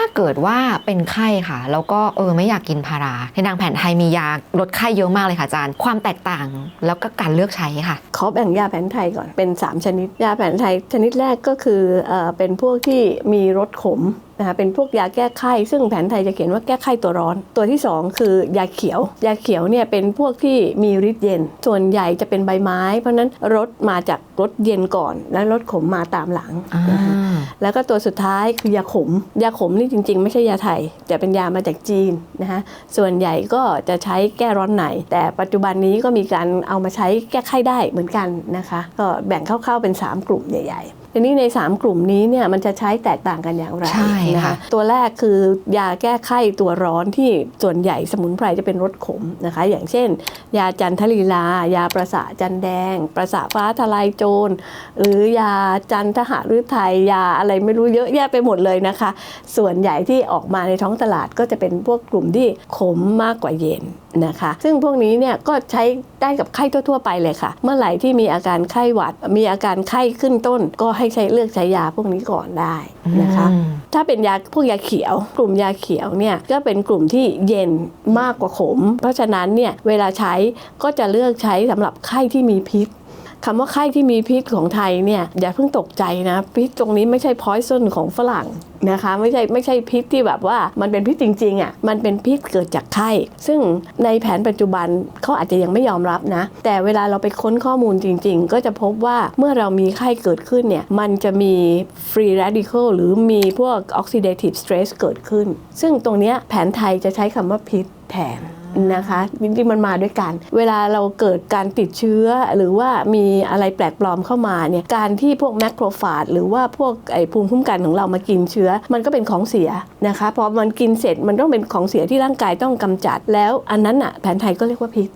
าเกิดว่าเป็นไข้ค่ะ แล้วก็เออไม่อยากกินพารา ในทางแผนไทยมียาลดไข้เยอะมากเลยค่ะอาจารย์ ความแตกต่างแล้วก็การเลือกใช้ค่ะ ขอแบ่งยาแผนไทยก่อนเป็น 3 ชนิด ยาแผนไทยชนิดแรกก็คือเออเป็นพวกที่มีรสขม นะคะเป็นพวกยาแก้ไข้ ซึ่งแผนไทยจะเขียนว่าแก้ไข้ตัวร้อน ตัวที่ 2 คือยาเขียว ยาเขียวเนี่ยเป็นพวกที่มีฤทธิ์เย็น ส่วนใหญ่จะเป็นใบไม้ เพราะฉะนั้นรสมาจากรสเย็นก่อน และรสขมมาตามหลังอ่านะคะแล้วก็ตัวสุดท้ายคือยาขม ยาขมนี่จริง ๆ ไม่ใช่ยาไทย แต่เป็นยามาจากจีนนะคะส่วนใหญ่ก็จะใช้แก้ร้อนในแต่ปัจจุบันนี้ก็มีการเอามาใช้แก้ไข้ได้เหมือนกันนะคะก็แบ่งคร่าวๆเป็น 3 กลุ่มใหญ่ๆทีนี้ใน 3 กลุ่มนี้เนี่ยมันจะใช้แตกต่างกันอย่างไรใช่นะค่ะคะตัวแรกคือยาแก้ไข้ตัวร้อนที่ส่วนใหญ่สมุนไพรจะเป็นรสขมนะคะ อย่างเช่น ยาจันทลีลา ยาประสาจันแดง ประสาฟ้าทลายโจร หรือยาจันทหฤทัยยาอะไรไม่รู้เยอะแยะไปหมดเลยนะคะ ส่วนใหญ่ที่ออกมาในท้องตลาดก็จะเป็นพวกกลุ่มที่ขมมากกว่าเย็นนะคะ ซึ่งพวกนี้เนี่ยก็ใช้ได้กับไข้ทั่ว ๆ ไปเลยค่ะ เมื่อไหร่ที่มีอาการไข้หวัด มีอาการไข้ขึ้นต้น ก็ให้ใช้เลือกใช้ยาพวกนี้ก่อนได้นะคะอืมถ้าเป็นยาพวกยาเขียว กลุ่มยาเขียวเนี่ยก็เป็นกลุ่มที่เย็นมากกว่าขม เพราะฉะนั้นเนี่ยเวลาใช้ก็จะเลือกใช้สำหรับไข้ที่มีพิษ คำว่าไข้ที่มีพิษของไทยเนี่ยอย่าเพิ่งตกใจนะ พิษตรงนี้ไม่ใช่พอยซ n ของฝรั่งนะคะไม่ใช่ไม่ใช่พิษที่แบบว่ามันเป็นพิษจริงๆอะ่ะมันเป็นพิษเกิดจากไข้ ซึ่งในแผนปัจจุบันเขาอาจจะยังไม่ยอมรับนะ แต่เวลาเราไปค้นข้อมูลจริง ๆ ก็จะพบว่าเมื่อเรามีไข้เกิดขึ้นเนี่ยมันจะมี free radical หรือมีพวก oxidative stress เกิดขึ้น ซึ่งตรงนี้แผนไทยจะใช้คำว่าพิษแทน นะคะจริงๆมันมาด้วยกัน เวลาเราเกิดการติดเชื้อ หรือว่ามีอะไรแปลกปลอมเข้ามาเนี่ยการที่พวกแมคโครฟาจหรือว่าพวกไอภูมิคุ้มกันของเรามากินเชื้อ มันก็เป็นของเสียนะคะพอมันกินเสร็จมันต้องเป็นของเสียที่ร่างกายต้องกำจัด แล้วอันนั้นอะแผนไทยก็เรียกว่าพิษ